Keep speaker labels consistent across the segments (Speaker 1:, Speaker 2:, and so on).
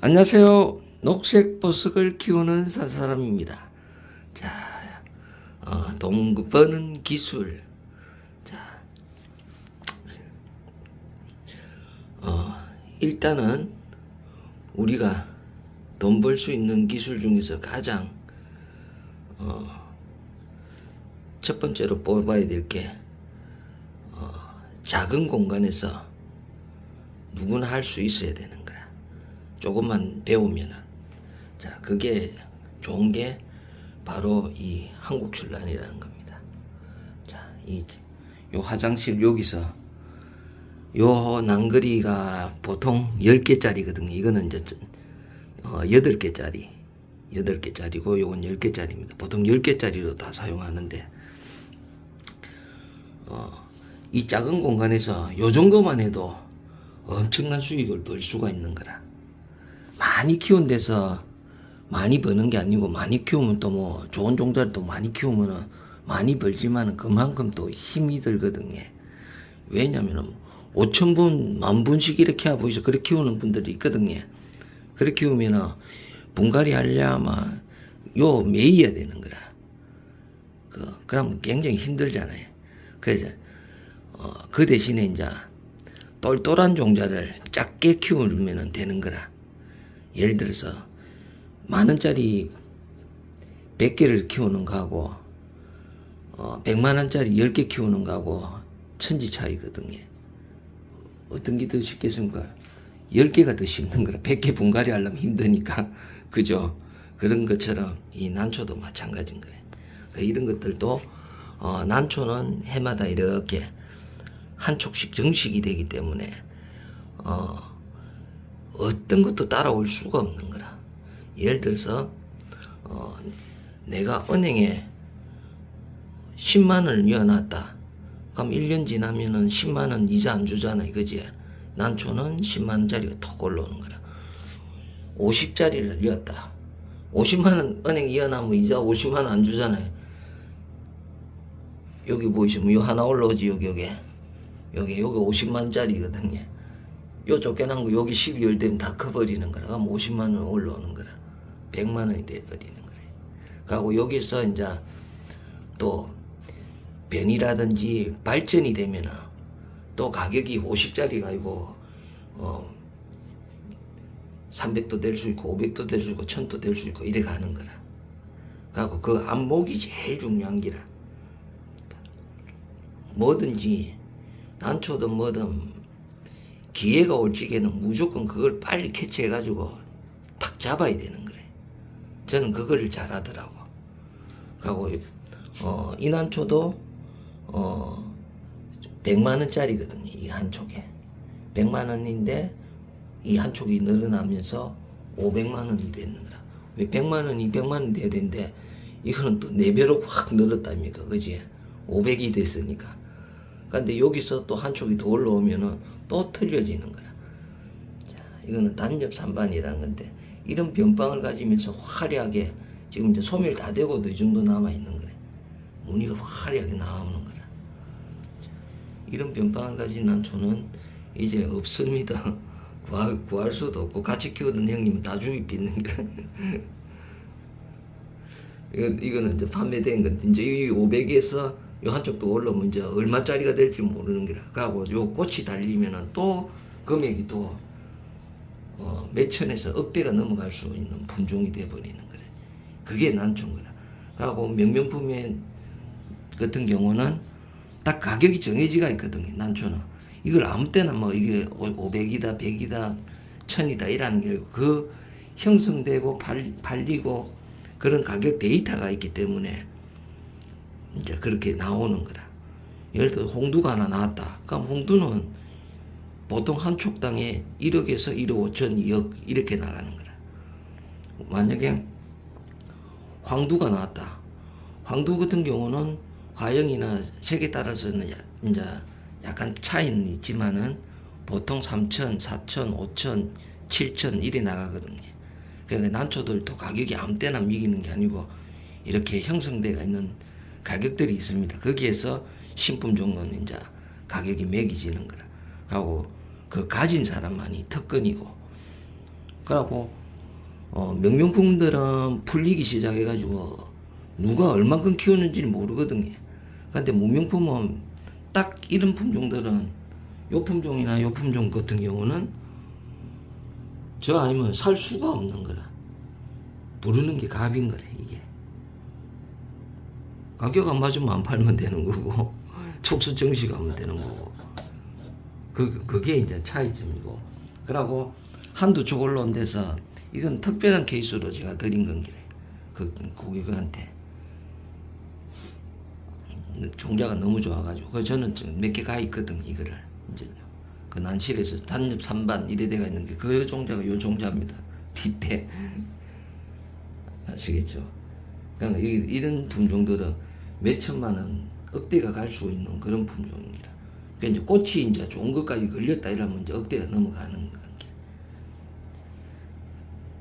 Speaker 1: 안녕하세요. 녹색 보석을 키우는 사사람입니다. 자, 어, 돈 버는 기술. 자, 어, 일단은 우리가 돈 벌 수 있는 기술 중에서 가장 어, 첫 번째로 뽑아야 될게 어, 작은 공간에서 누구나 할 수 있어야 되는 거야. 조금만 배우면은 자 그게 좋은 게 바로 이 한국 출란이라는 겁니다. 자 이 요 화장실 여기서 요 난거리가 보통 10개짜리거든요. 이거는 이제 어, 8개짜리 8개짜리고 요건 10개짜리입니다. 보통 10개짜리로 다 사용하는데 어, 이 작은 공간에서 요 정도만 해도 엄청난 수익을 벌 수가 있는 거라. 많이 키운 데서 많이 버는 게 아니고 많이 키우면 또 뭐 좋은 종자를 또 많이 키우면은 많이 벌지만은 그만큼 또 힘이 들거든요. 왜냐면은 5천 분, 만 분씩 이렇게 하고 있어. 그렇게 키우는 분들이 있거든요. 그렇게 키우면은 분갈이 하려면 요 매여야 되는 거라. 그, 그럼 굉장히 힘들잖아요. 그래서, 어, 그 대신에 이제 똘똘한 종자를 작게 키우면 되는 거라. 예를 들어서 만 원짜리 100개를 키우는 거하고 어, 100만 원짜리 10개 키우는 거하고 천지 차이거든요. 어떤 게 더 쉽겠습니까? 10개가 더 쉽는 거라. 100개 분갈이 하려면 힘드니까. 그죠? 그런 것처럼 이 난초도 마찬가지인 거래. 그 이런 것들도 어, 난초는 해마다 이렇게 한 촉씩 정식이 되기 때문에 어, 어떤 것도 따라올 수가 없는 거라. 예를 들어서 어, 내가 은행에 10만 원을 넣어놨다. 그럼 1년 지나면은 10만 원 이자 안 주잖아 이거지. 난초는 10만 원짜리가 톡 올라오는 거라. 50짜리를 넣었다. 50만 원 은행 이어나면 이자 50만 원 안 주잖아요. 여기 보이시면 요 하나 올라오지 여기 여기 여기 여기 50만짜리거든요. 요 쫓겨난 거 여기 12월 되면 다 커버리는 거라. 그럼 50만 원 올라오는 거라. 100만 원이 돼버리는 거래. 그리고 여기서 이제 또 변이라든지 발전이 되면은 또 가격이 50짜리가 아니고 어 300도 될 수 있고 500도 될 수 있고 1000도 될 수 있고 이래 가는 거라. 그리고 그 안목이 제일 중요한 기라. 뭐든지 난초든 뭐든 기회가 올 적에는 무조건 그걸 빨리 캐치해가지고 탁 잡아야 되는 거래. 저는 그거를 잘하더라고. 하고 어, 이 난초도 어, 100만 원짜리거든요. 이 한 촉에. 100만 원인데 이 한 촉이 늘어나면서 500만 원이 되는 거라. 왜 100만 원이 100만 원 돼야 되는데 이거는 또 4배로 확 늘었답니까. 그지? 500이 됐으니까. 근데 여기서 또 한 촉이 더 올라오면은 또 틀려지는 거야. 자, 이거는 단접 산반이라는 건데 이런 변방을 가지면서 화려하게 지금 이제 소멸 다 되고도 이 정도 남아 있는 거래. 무늬가 화려하게 나오는 거라. 자, 이런 변방을 가진 난초는 이제 없습니다. 구할, 구할 수도 없고 같이 키우던 형님은 다 죽이 빚는 거야. 이거, 이거는 이제 판매된 건데 이제 이 500에서 요 한쪽도 올라오면 이제 얼마짜리가 될지 모르는 거라. 그하고 요 꽃이 달리면은 또 금액이 또 어, 몇천에서 억대가 넘어갈 수 있는 품종이 돼버리는 거래. 그게 난초인 거라. 그하고 명명품의 같은 경우는 딱 가격이 정해지가 있거든요. 난초는. 이걸 아무 때나 뭐 이게 500이다, 100이다, 1000이다 이라는 게 그 형성되고 팔, 팔리고 그런 가격 데이터가 있기 때문에 이제 그렇게 나오는 거라. 예를 들어 홍두가 하나 나왔다. 그럼 홍두는 보통 한 촉당에 1억에서 1억 5천, 2억 이렇게 나가는 거라. 만약에 황두가 나왔다. 황두 같은 경우는 화형이나 색에 따라서는 야- 이제 약간 차이는 있지만은 보통 3천, 4천, 5천, 7천 이리 나가거든요. 그러니까 난초들도 가격이 아무 때나 미기는 게 아니고 이렇게 형성되어 있는 가격들이 있습니다. 거기에서 신품 종류는 이제 가격이 매겨지는 거라. 하고 그 가진 사람만이 특권이고 그래갖고 어, 명명품들은 풀리기 시작해가지고 누가 얼만큼 키우는지 를 모르거든요. 근데 무명품은 딱 이런 품종들은 요 품종이나 요 품종 같은 경우는 저 아니면 살 수가 없는 거라. 부르는 게 갑인 거래 이게. 가격 안 맞으면 안 팔면 되는 거고. 촉수 정시가 하면 되는 거고. 그 그게 이제 차이점이고. 그러고 한두 쪽 올라온 데서 이건 특별한 케이스로 제가 드린 건기래. 그 고객한테. 종자가 너무 좋아가지고. 그 저는 몇 개 가 있거든 이거를. 이제 그 난실에서 단엽 3반 이래 돼가 있는 게 그 종자가 요 종자입니다. 뒷배 아시겠죠? 그러니까 이, 이런 품종들은 몇 천만 원 억대가 갈 수 있는 그런 품종입니다. 그러니까 이제 꽃이 이제 좋은 것까지 걸렸다 이러면 이제 억대가 넘어가는 거게.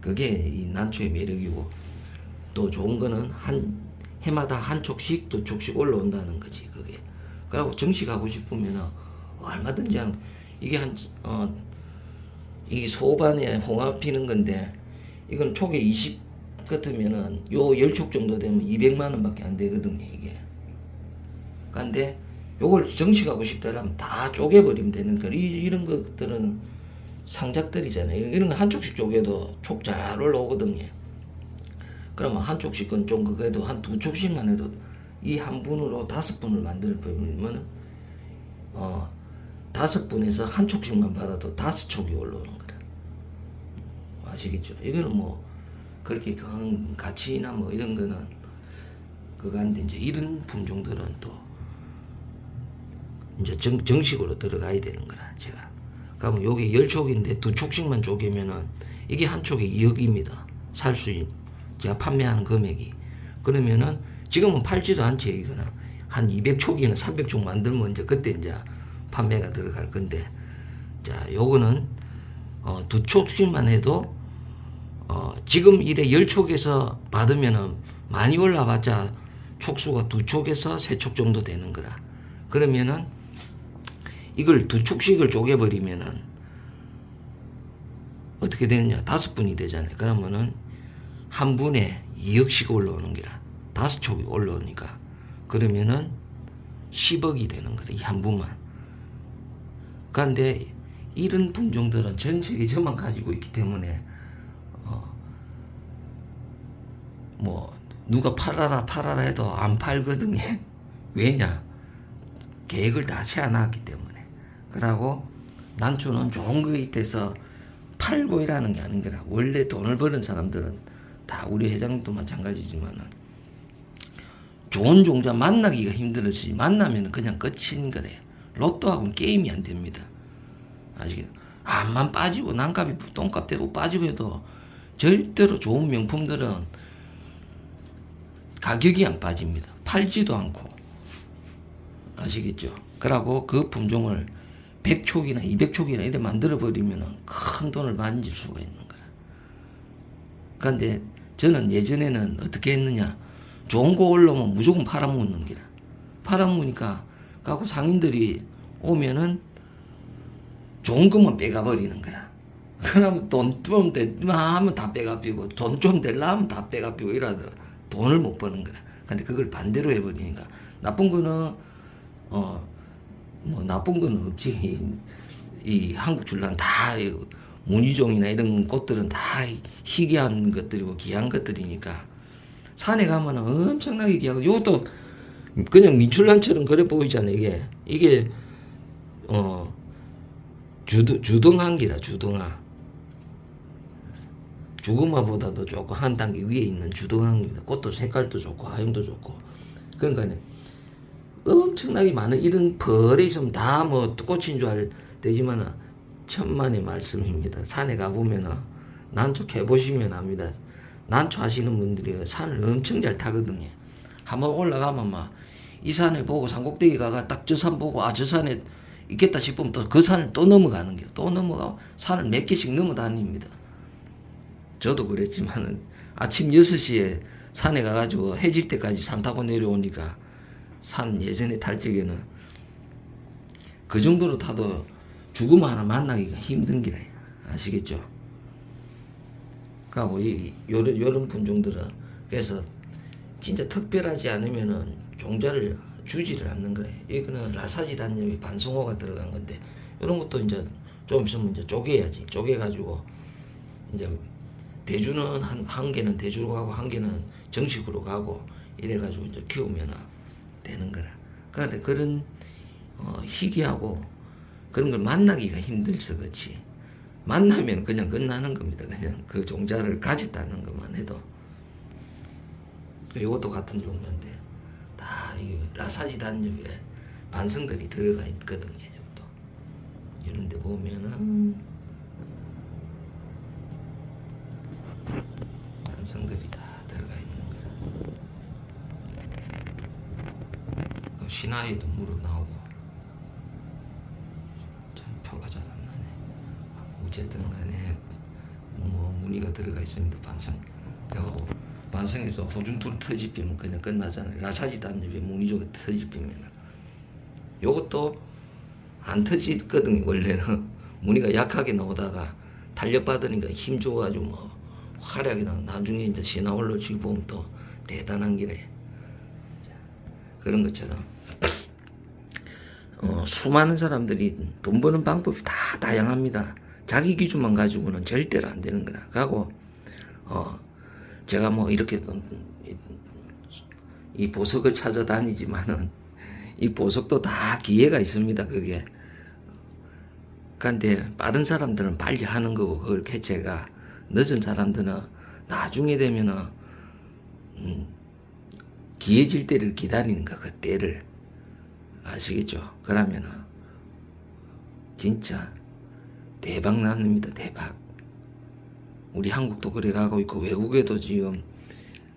Speaker 1: 그게 이 난초의 매력이고 또 좋은 거는 한 해마다 한 촉씩 두 촉씩 올라온다는 거지 그게. 그리고 정식하고 싶으면은 얼마든지 한 이게 한 어 이게 소반에 홍합 피는 건데 이건 촉에 20 같으면은 요 10촉 정도 되면 200만 원밖에 안 되거든요 이게. 근데 요걸 정식하고 싶다라면 다 쪼개버리면 되는 이, 이런 것들은 상작들이잖아요. 이런, 이런 거한 촉씩 쪼개도 촉잘 올라오거든요. 그러면 한 촉씩 건좀 그래도 한두 촉씩만 해도 이 한 분으로 다섯 분을 만들 거면 어 다섯 분에서 한 촉씩만 받아도 다섯 촉이 올라오는 거라. 아시겠죠? 이거는 뭐 그렇게 큰 가치나 뭐 이런 거는 그간데 이제 이런 품종들은 또 이제 정, 정식으로 들어가야 되는 거라 제가. 그러면 요게 열 촉인데 두 촉씩만 쪼개면은 이게 한 촉에 2억입니다. 살 수있 제가 판매하는 금액이. 그러면은 지금은 팔지도 않지 이거는. 한 200촉이나 300촉 만들면 이제 그때 이제 판매가 들어갈 건데. 자 요거는 어, 두 촉씩만 해도 어, 지금 이래 열 촉에서 받으면은 많이 올라봤자 촉수가 두 촉에서 세 촉 정도 되는 거라. 그러면은 이걸 두 촉씩을 쪼개버리면은 어떻게 되느냐? 다섯 분이 되잖아요. 그러면은 한 분에 2억씩 올라오는 거라. 다섯 촉이 올라오니까. 그러면은 10억이 되는 거다. 이 한 분만. 그런데 이런 품종들은 전 세계 저만 가지고 있기 때문에 뭐 누가 팔아라 팔아라 해도 안 팔거든요. 왜냐? 계획을 다 세워놨기 때문에. 그러고 난초는 좋은 거에 있대서 팔고 일하는 게 아닌 거라. 원래 돈을 버는 사람들은 다 우리 회장도 마찬가지지만은 좋은 종자 만나기가 힘들었지 만나면 그냥 끝인 거래. 로또하고는 게임이 안 됩니다. 아시겠죠? 암만 빠지고 난값이 똥값 되고 빠지고 해도 절대로 좋은 명품들은 가격이 안 빠집니다. 팔지도 않고. 아시겠죠? 그러고 그 품종을 100촉이나 200촉이나 이래 만들어 버리면 큰 돈을 만질 수가 있는 거라. 그런데 저는 예전에는 어떻게 했느냐? 좋은 거 올라오면 무조건 팔아먹는 기라. 팔아먹으니까 가고 상인들이 오면은 좋은 것만 빼가버리는 거라. 그러면 돈좀 될라 하면 다 빼가피고 돈좀 될라 하면 다 빼가피고 이러더라. 돈을 못 버는 거라. 근데 그걸 반대로 해버리니까 나쁜 거는 어 뭐 나쁜 거는 없지. 이, 이 한국 줄란 다이 문희종이나 이런 꽃들은 다 희귀한 것들이고 귀한 것들이니까 산에 가면은 엄청나게 귀하고 이것도 그냥 민출란처럼 그래 보이잖아요. 이게 이게 어 주등 주등한기라 주등한. 주구마보다도 좋고 한 단계 위에 있는 주등항입니다. 꽃도 색깔도 좋고 하용도 좋고 그러니까 엄청나게 많은 이런 벌에 있으면 다뭐 꽃인 줄알 되지만은 천만의 말씀입니다. 산에 가보면은 난초 해보시면 압니다. 난초 하시는 분들이 산을 엄청 잘 타거든요. 한번 올라가면 막 이 산을 보고 산꼭대기 가가 딱 저 산 보고 아 저 산에 있겠다 싶으면 또 그 산을 또 넘어가는 거예요. 또 넘어가고 산을 몇 개씩 넘어 다닙니다. 저도 그랬지만은 아침 6시에 산에 가가지고 해질 때까지 산 타고 내려오니까 산 예전에 탈 적에는 그 정도로 타도 죽음 하나 만나기가 힘든 기라 아시겠죠? 가고 이 요런 요런 품종들은 그래서 진짜 특별하지 않으면은 종자를 주지를 않는 거래. 이거는 라사지 단엽이 반송호가 들어간 건데 이런 것도 이제 좀 있으면 이제 쪼개야지. 쪼개 가지고 이제 대주는 한, 한 개는 대주로 가고 한 개는 정식으로 가고 이래 가지고 이제 키우면 되는 거라. 그런데 그런 어, 희귀하고 그런 걸 만나기가 힘들서 그렇지. 만나면 그냥 끝나는 겁니다. 그냥 그 종자를 가졌다는 것만 해도. 이것도 같은 종류인데 다 이 라사지 단엽에 반성들이 들어가 있거든요. 이것도 이런데 보면은 반성들이 다 들어가 있는 거야. 그 신화에도 물어 나오고 참 표가 잘 안 나네. 어쨌든 간에 뭐 무늬가 들어가 있습니다. 반성. 그리고 반성에서 호중투를 터집히면 그냥 끝나잖아요. 라사지 단엽에 무늬조가 터집히면 요것도 안 터지거든요. 원래는 무늬가 약하게 나오다가 탄력 받으니까 힘 줘가지고 뭐 활약이 나. 나중에 이제 시나올로 지금 보면 또 대단한. 자, 그런 것처럼 어, 수많은 사람들이 돈 버는 방법이 다 다양합니다. 자기 기준만 가지고는 절대로 안 되는 거라. 가고 어, 제가 뭐 이렇게 이 보석을 찾아다니지만은 이 보석도 다 기회가 있습니다. 그게. 그런데 빠른 사람들은 빨리 하는 거고 그걸 개체가 늦은 사람들은 나중에 되면은 음, 기회질 때를 기다리는 거 그 때를 아시겠죠? 그러면은 진짜 대박 납니다. 대박. 우리 한국도 그래 가고 있고 외국에도 지금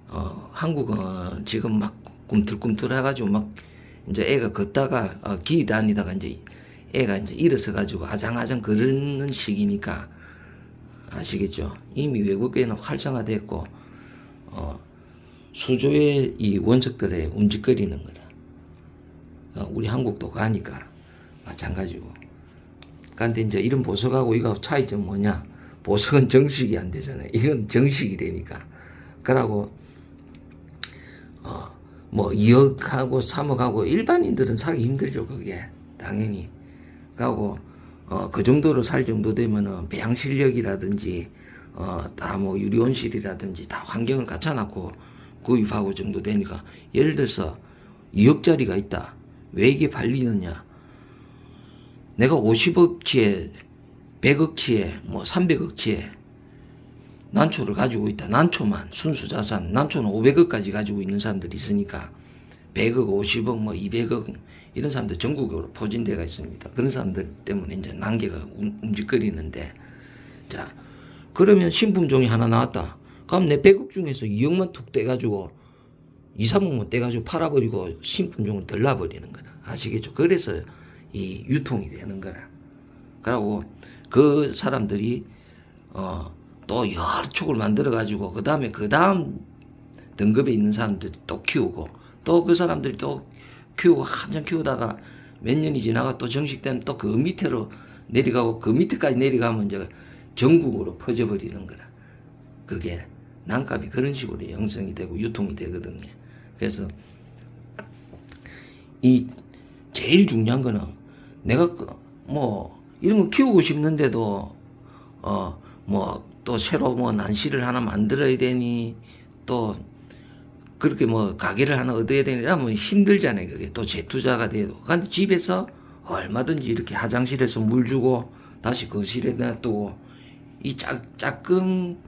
Speaker 1: 어 한국은 지금 막 꿈틀꿈틀 해가지고 막 이제 애가 걷다가 어, 기 다니다가 이제 애가 이제 일어서 가지고 아장아장 그러는 시기니까 아시겠죠? 이미 외국에는 활성화됐고 어 수조의 이 원석들에 움직거리는 거라. 어, 우리 한국도 가니까 마찬가지고. 그런데 이제 이런 보석하고 이거 차이점 뭐냐? 보석은 정식이 안 되잖아요. 이건 정식이 되니까. 그러고 어, 뭐 2억하고 3억하고 일반인들은 사기 힘들죠. 그게 당연히. 그하고 어, 그 정도로 살 정도 되면은 배양 실력이라든지 어, 다 뭐 유리온실이라든지 다 환경을 갖춰놓고 구입하고 정도 되니까 예를 들어서 2억짜리가 있다. 왜 이게 팔리느냐? 내가 50억치에 100억치에 뭐 300억치에 난초를 가지고 있다. 난초만 순수 자산 난초는 500억까지 가지고 있는 사람들이 있으니까 100억, 50억, 뭐 200억 이런 사람들 전국으로 포진대가 있습니다. 그런 사람들 때문에 이제 난개가 움- 움직거리는데 자 그러면 신품종이 하나 나왔다. 그럼 내 100억 중에서 2억만 툭 떼가지고 2, 3억만 떼가지고 팔아버리고 신품종을 덜나버리는 거라. 아시겠죠? 그래서 이 유통이 되는 거라. 그러고 그 사람들이 어, 또 여러 촉을 만들어 가지고 그 다음에 그 다음 등급에 있는 사람들이 또 키우고 또 그 사람들이 또 키우고 한참 키우다가 몇 년이 지나가 또 정식되면 또 그 밑으로 내려가고 그 밑에까지 내려가면 이제 전국으로 퍼져버리는 거라. 그게 난값이 그런 식으로 형성이 되고 유통이 되거든요. 그래서 이 제일 중요한 거는 내가 그뭐 이런 거 키우고 싶는데도 어 뭐 또 새로 뭐 난시를 하나 만들어야 되니 또 그렇게 뭐 가게를 하나 얻어야 되니 이러면 힘들잖아요. 그게 또 재투자가 돼도. 근데 집에서 얼마든지 이렇게 화장실에서 물 주고 다시 거실에 놔두고 이 짝, 작은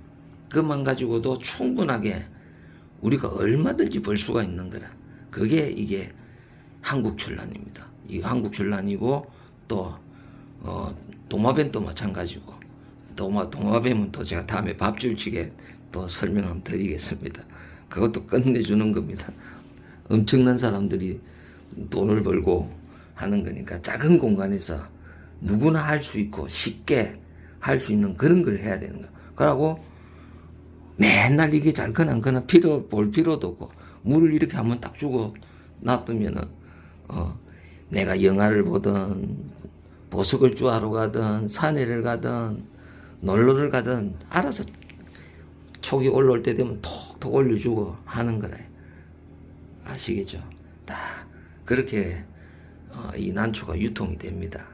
Speaker 1: 것만 가지고도 충분하게 우리가 얼마든지 벌 수가 있는 거라. 그게 이게 한국 출란입니다. 이 한국 출란이고 또 어, 도마뱀도 마찬가지고 도마 도마뱀은 또 제가 다음에 밥줄치게 또 설명 한번 드리겠습니다. 그것도 끝내주는 겁니다. 엄청난 사람들이 돈을 벌고 하는 거니까 작은 공간에서 누구나 할 수 있고 쉽게 할 수 있는 그런 걸 해야 되는 거. 그러고 맨날 이게 잘 거나 안 거나 필요 볼 필요도 없고 물을 이렇게 한번 딱 주고 놔두면은 어 내가 영화를 보든 보석을 쭈하러 가든 산에를 가든 놀러를 가든 알아서 속이 올라올 때 되면 톡톡 올려주고 하는 거라. 아시겠죠? 다 그렇게 어, 이 난초가 유통이 됩니다.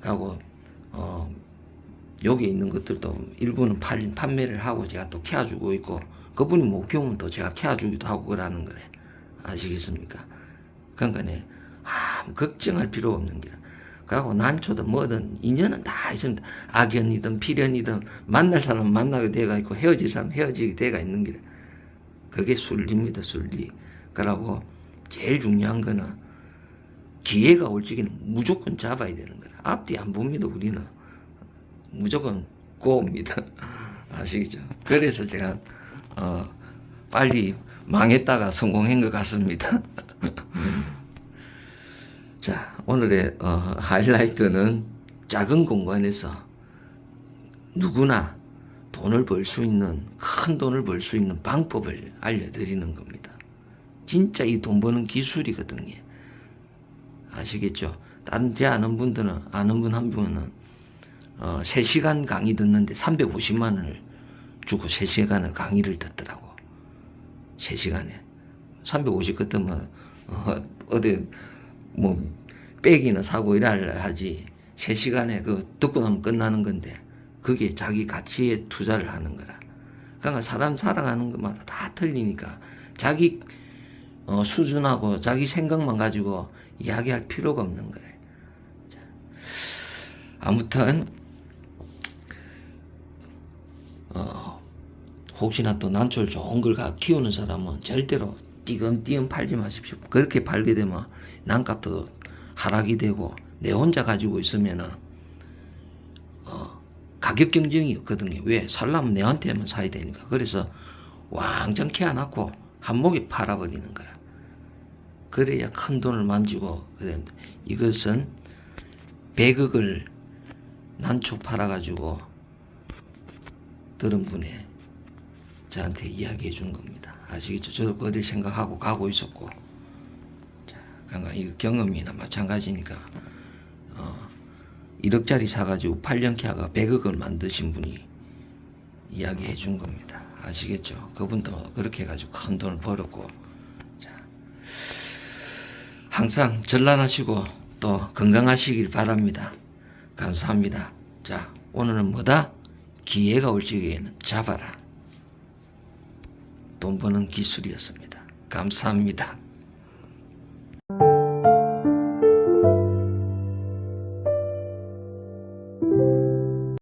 Speaker 1: 하고 어, 여기 있는 것들도 일부는 팔, 판매를 하고 제가 또 캐주고 있고 그분이 못 키우면 또 제가 캐주기도 하고 그러는 거래. 아시겠습니까? 그러니까 네, 아무 걱정할 필요 없는 게라. 그하고 난초든 뭐든 인연은 다 있습니다. 악연이든 필연이든 만날 사람 만나게 돼가 있고 헤어질 사람 헤어지게 돼가 있는 게 그게 순리입니다. 순리. 그러고 제일 중요한 거는 기회가 올 적에는 무조건 잡아야 되는 거라. 앞뒤 안 봅니다. 우리는 무조건 고옵니다. 아시겠죠? 그래서 제가 어, 빨리 망했다가 성공한 것 같습니다. 자, 오늘의 어, 하이라이트는 작은 공간에서 누구나 돈을 벌 수 있는 큰 돈을 벌 수 있는 방법을 알려드리는 겁니다. 진짜 이 돈 버는 기술이거든요. 아시겠죠? 다른 제 아는 분들은 아는 분 한 분은 어, 3시간 강의 듣는데 350만 원을 주고 3시간을 강의를 듣더라고. 3시간에. 350 같으면 어, 어디 뭐 빼기는 사고 이랄 하지 3시간에 그 듣고 나면 끝나는 건데 그게 자기 가치에 투자를 하는 거라. 그러니까 사람 살아가는 것마다 다 틀리니까 자기 어, 수준하고 자기 생각만 가지고 이야기할 필요가 없는 거래. 자, 아무튼 어, 혹시나 또 난초를 좋은 걸 가- 키우는 사람은 절대로 띠금띠금 팔지 마십시오. 그렇게 팔게 되면 난값도 하락이 되고 내 혼자 가지고 있으면은 어, 가격 경쟁이 없거든요. 왜? 살려면 내한테만 사야 되니까. 그래서 왕창 캐어놨고 한목에 팔아버리는 거야. 그래야 큰 돈을 만지고 그래. 이것은 100억을 난초 팔아가지고 들은 분이 저한테 이야기해 준 겁니다. 아시겠죠? 저도 그 어딜 생각하고 가고 있었고. 자, 그러니까 이 경험이나 마찬가지니까, 어, 1억짜리 사가지고 8년 캐가 100억을 만드신 분이 이야기해 준 겁니다. 아시겠죠? 그분도 그렇게 해가지고 큰 돈을 벌었고, 자, 항상 전란하시고 또 건강하시길 바랍니다. 감사합니다. 자, 오늘은 뭐다? 기회가 올 적에는 잡아라. 돈 버는 기술이었습니다. 감사합니다.